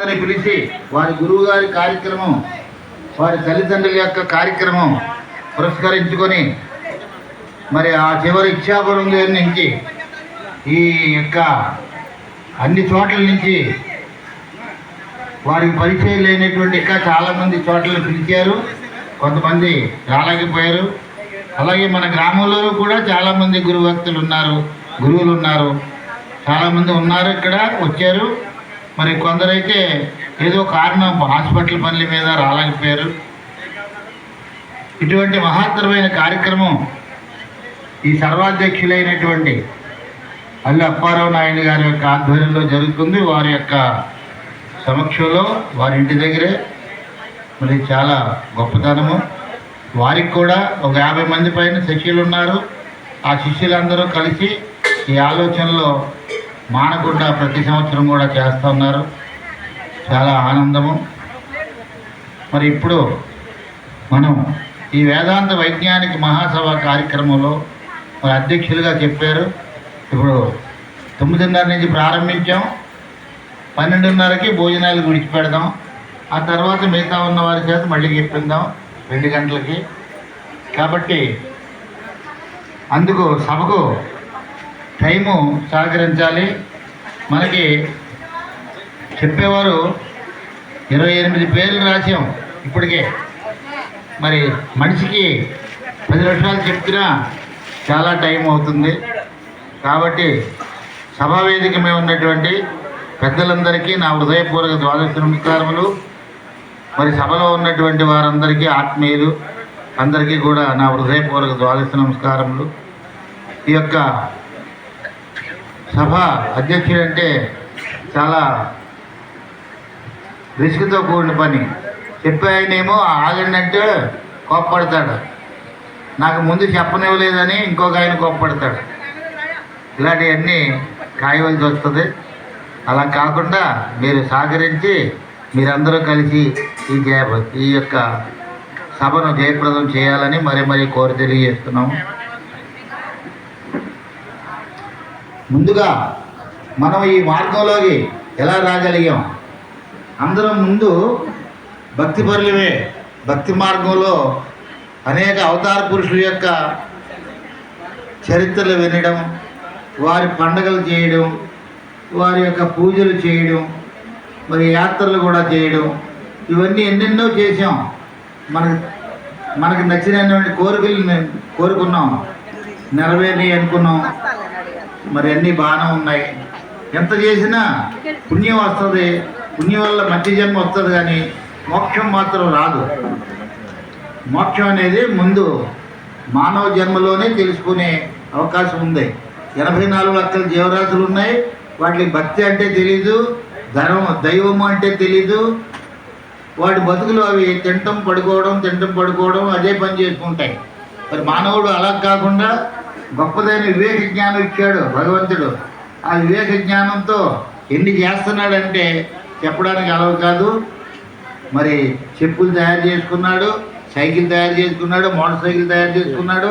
గారిని పిలిచి వారి గురువు గారి కార్యక్రమం వారి తల్లిదండ్రుల యొక్క కార్యక్రమం పురస్కరించుకొని మరి ఆ చివరి ఇచ్చాపురం గారి నుంచి ఈ యొక్క అన్ని చోట్ల నుంచి వారికి పరిచయం లేనటువంటి ఇంకా చాలామంది చోట్లను పిలిచారు. కొంతమంది రాలేకపోయారు. అలాగే మన గ్రామంలో కూడా చాలామంది గురుభక్తులు ఉన్నారు గురువులు ఉన్నారు. చాలామంది ఉన్నారు ఇక్కడ వచ్చారు. మరి కొందరైతే ఏదో కారణం హాస్పిటల్ పనుల మీద రాలేకపోయారు. ఇటువంటి మహత్తరమైన కార్యక్రమం ఈ సర్వాధ్యక్షులైనటువంటి అల్లి అప్పారావు నాయుడు గారి యొక్క ఆధ్వర్యంలో జరుగుతుంది. వారి యొక్క సమక్షంలో వారి ఇంటి దగ్గరే. మరి చాలా గొప్పతనము. వారికి కూడా ఒక యాభై మంది పైన శిష్యులు ఉన్నారు. ఆ శిష్యులందరూ కలిసి ఈ ఆలోచనలో మానకుండా ప్రతి సంవత్సరం కూడా చేస్తున్నారు చాలా ఆనందము. మరి ఇప్పుడు మనం ఈ వేదాంత వైజ్ఞానిక మహాసభ కార్యక్రమంలో మరి అధ్యక్షులుగా చెప్పారు. ఇప్పుడు తొమ్మిదిన్నర నుంచి ప్రారంభించాం. పన్నెండున్నరకి భోజనాలు విడిచిపెడదాం. ఆ తర్వాత మిగతా ఉన్న వారి చేత మళ్ళీ చెప్పిందాం రెండు గంటలకి. కాబట్టి అందుకు సభకు టైము సహకరించాలి. మనకి చెప్పేవారు ఇరవై ఎనిమిది పేర్లు రాసాం ఇప్పటికే. మరి మనిషికి పది లక్షలు చెప్తున్నా చాలా టైం అవుతుంది. కాబట్టి సభావేదిక మీద ఉన్నటువంటి పెద్దలందరికీ నా హృదయపూర్వక ద్వాదశ నమస్కారములు. మరి సభలో ఉన్నటువంటి వారందరికీ ఆత్మీయులు అందరికీ కూడా నా హృదయపూర్వక ద్వాదశ నమస్కారములు. ఈ యొక్క సభ అధ్యక్షుడంటే చాలా రిస్క్తో కూడిన పని. చెప్పే ఆయనేమో ఆగండి కోప్పడతాడు. నాకు ముందు చెప్పనివ్వలేదని ఇంకొక ఆయన కోప్పడతాడు. ఇలాంటివన్నీ కాయవలసి వస్తుంది. అలా కాకుండా మీరు సహకరించి మీరందరూ కలిసి ఈ జయ ఈ యొక్క సభను జయప్రదం చేయాలని మరీ మరీ కోరి తెలియజేస్తున్నాము. ముందుగా మనం ఈ మార్గంలోకి ఎలా రాగలిగాం? అందరం ముందు భక్తి పరులమే. భక్తి మార్గంలో అనేక అవతార పురుషుల యొక్క చరిత్రలు వినడం వారి పండగలు చేయడం వారి యొక్క పూజలు చేయడం మరి యాత్రలు కూడా చేయడం ఇవన్నీ ఎన్నెన్నో చేసాం మనకు మనకు నచ్చినటువంటి కోరికలు కోరుకున్నాం. నెరవేరి అనుకున్నాం. మరి అన్నీ బాగానే ఉన్నాయి. ఎంత చేసినా పుణ్యం వస్తుంది. పుణ్యం వల్ల మంచి జన్మ వస్తుంది కానీ మోక్షం మాత్రం రాదు. మోక్షం అనేది ముందు మానవ జన్మలోనే తెలుసుకునే అవకాశం ఉంది. ఎనభై నాలుగు లక్షల జీవరాశులు ఉన్నాయి. వాటికి భక్తి అంటే తెలీదు. ధర్మం దైవము అంటే తెలీదు. వాటి బతుకులు అవి తింటం పడుకోవడం తింటం పడుకోవడం అదే పని చేసుకుంటాయి. మరి మానవుడు అలా కాకుండా గొప్పదైన వివేక జ్ఞానం ఇచ్చాడు భగవంతుడు. ఆ వివేక జ్ఞానంతో ఎన్ని చేస్తున్నాడంటే చెప్పడానికి అలవు కాదు. మరి చెప్పులు తయారు చేసుకున్నాడు సైకిల్ తయారు చేసుకున్నాడు మోటార్ సైకిల్ తయారు చేసుకున్నాడు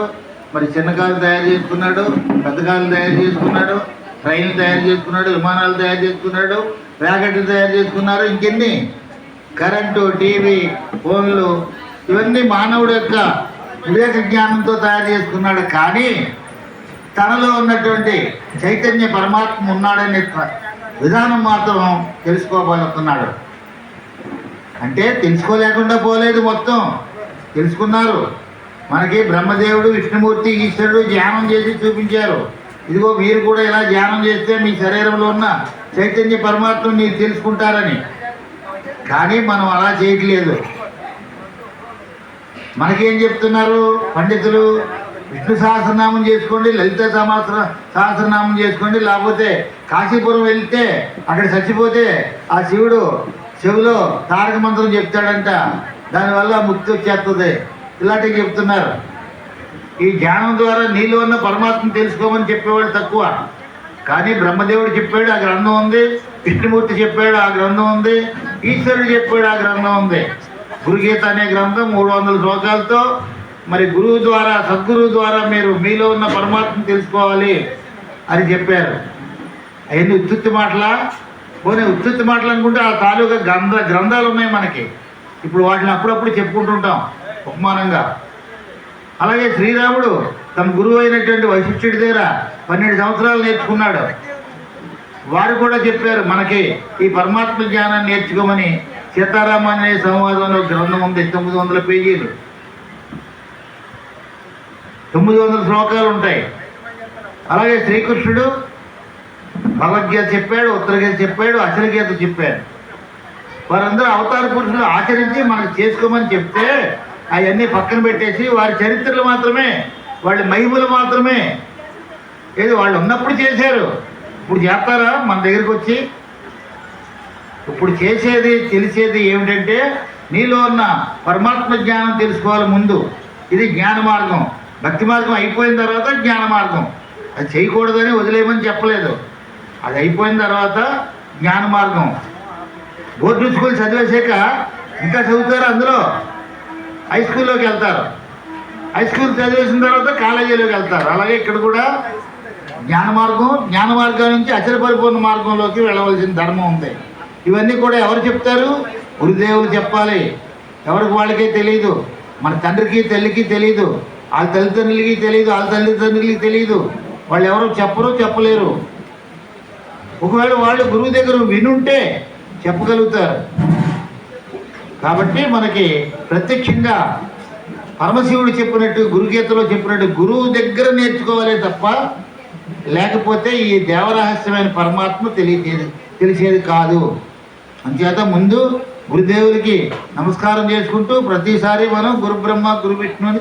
మరి చిన్న కారు తయారు చేసుకున్నాడు పెద్ద కారు తయారు చేసుకున్నాడు ట్రైన్లు తయారు చేసుకున్నాడు విమానాలు తయారు చేసుకున్నాడు ర్యాకెట్లు తయారు చేసుకున్నారు ఇంకెన్ని? కరెంటు టీవీ ఫోన్లు ఇవన్నీ మానవుడు యొక్క వివేక జ్ఞానంతో తయారు చేసుకున్నాడు. కానీ తనలో ఉన్నటువంటి చైతన్య పరమాత్మ ఉన్నాడనే విధానం మాత్రం తెలుసుకోగలుగుతున్నాడు అంటే తెలుసుకోలేకుండా పోలేదు మొత్తం. తెలుసుకున్నారు. మనకి బ్రహ్మదేవుడు విష్ణుమూర్తి ఈశ్వరుడు ధ్యానం చేసి చూపించారు. ఇదిగో మీరు కూడా ఇలా ధ్యానం చేస్తే మీ శరీరంలో ఉన్న చైతన్య పరమాత్మ మీరు తెలుసుకుంటారని. కానీ మనం అలా చేయట్లేదు. మనకేం చెప్తున్నారు పండితులు? విష్ణు సహస్రనామం చేసుకోండి లలిత సమాసర సహస్రనామం చేసుకోండి లేకపోతే కాశీపురం వెళ్తే అక్కడ చచ్చిపోతే ఆ శివుడు చెవిలో తారక మంత్రం చెప్తాడంట. దానివల్ల ముక్తి వచ్చేస్తుంది. ఇలాంటివి చెప్తున్నారు. ఈ ధ్యానం ద్వారా నీలో ఉన్న పరమాత్మను తెలుసుకోమని చెప్పేవాడు తక్కువ. కానీ బ్రహ్మదేవుడు చెప్పాడు ఆ గ్రంథం ఉంది. విష్ణుమూర్తి చెప్పాడు ఆ గ్రంథం ఉంది. ఈశ్వరుడు చెప్పాడు ఆ గ్రంథం ఉంది. గురుగీత అనే గ్రంథం మూడు వందల శ్లోకాలతో మరి గురువు ద్వారా సద్గురువు ద్వారా మీరు మీలో ఉన్న పరమాత్మను తెలుసుకోవాలి అని చెప్పారు. అవన్నీ ఉత్తుత్తి మాటల? పోనీ ఉత్తుత్తి మాటలు అనుకుంటే ఆ తాలూకా గ్రంథ గ్రంథాలు ఉన్నాయి మనకి. ఇప్పుడు వాటిని అప్పుడప్పుడు చెప్పుకుంటుంటాం ఉపమానంగా అలాగే శ్రీరాముడు తన గురువు అయినటువంటి వశిష్ఠుడి దగ్గర పన్నెండు సంవత్సరాలు నేర్చుకున్నాడు. వారు కూడా చెప్పారు మనకి ఈ పరమాత్మ జ్ఞానాన్ని నేర్చుకోమని సీతారామాన్య సంవాదంలో గ్రంథం ఉంది తొమ్మిది వందల పేజీలు. తొమ్మిది వందల శ్లోకాలు ఉంటాయి అలాగే శ్రీకృష్ణుడు భగవద్గీత చెప్పాడు ఉత్తరగీత చెప్పాడు అచలగీత చెప్పాడు. వారందరూ అవతార పురుషులు ఆచరించి మనకు చేసుకోమని చెప్తే అవన్నీ పక్కన పెట్టేసి వారి చరిత్రలు మాత్రమే వాళ్ళ మహిమలు మాత్రమే. ఏది వాళ్ళు ఉన్నప్పుడు చేశారు. ఇప్పుడు చేస్తారా? మన దగ్గరికి వచ్చి. ఇప్పుడు చేసేది తెలిసేది ఏమిటంటే నీలో ఉన్న పరమాత్మ జ్ఞానం తెలుసుకోవాలి ముందు. ఇది జ్ఞాన మార్గం. భక్తి మార్గం అయిపోయిన తర్వాత జ్ఞాన మార్గం. అది చేయకూడదని వదిలేయమని చెప్పలేదు. అది అయిపోయిన తర్వాత జ్ఞాన మార్గం. బోర్డు స్కూల్ చదివేశాక ఇంకా చదువుతారు అందులో? హై స్కూల్లోకి వెళ్తారు. హై స్కూల్ చదివేసిన తర్వాత కాలేజీలోకి వెళ్తారు. అలాగే ఇక్కడ కూడా జ్ఞాన మార్గం జ్ఞాన మార్గం నుంచి అచల పరిపూర్ణ మార్గంలోకి వెళ్ళవలసిన ధర్మం ఉంది. ఇవన్నీ కూడా ఎవరు చెప్తారు? గురుదేవులు చెప్పాలి. ఎవరికి వాళ్ళకే తెలియదు మన తండ్రికి తల్లికి తెలియదు వాళ్ళ తల్లిదండ్రులకి తెలియదు వాళ్ళ తల్లిదండ్రులకి తెలియదు వాళ్ళు ఎవరు చెప్పరు చెప్పలేరు. ఒకవేళ వాళ్ళు గురువు దగ్గర వినుంటే చెప్పగలుగుతారు. కాబట్టి మనకి ప్రత్యక్షంగా పరమశివుడు చెప్పినట్టు గురుగీతలో చెప్పినట్టు గురువు దగ్గర నేర్చుకోవాలే తప్ప లేకపోతే ఈ దేవరహస్యమైన పరమాత్మ తెలియచేది తెలిసేది కాదు. అంచేత ముందు గురుదేవులకి నమస్కారం చేసుకుంటూ ప్రతిసారి మనం గురు బ్రహ్మ గురు విష్ణుని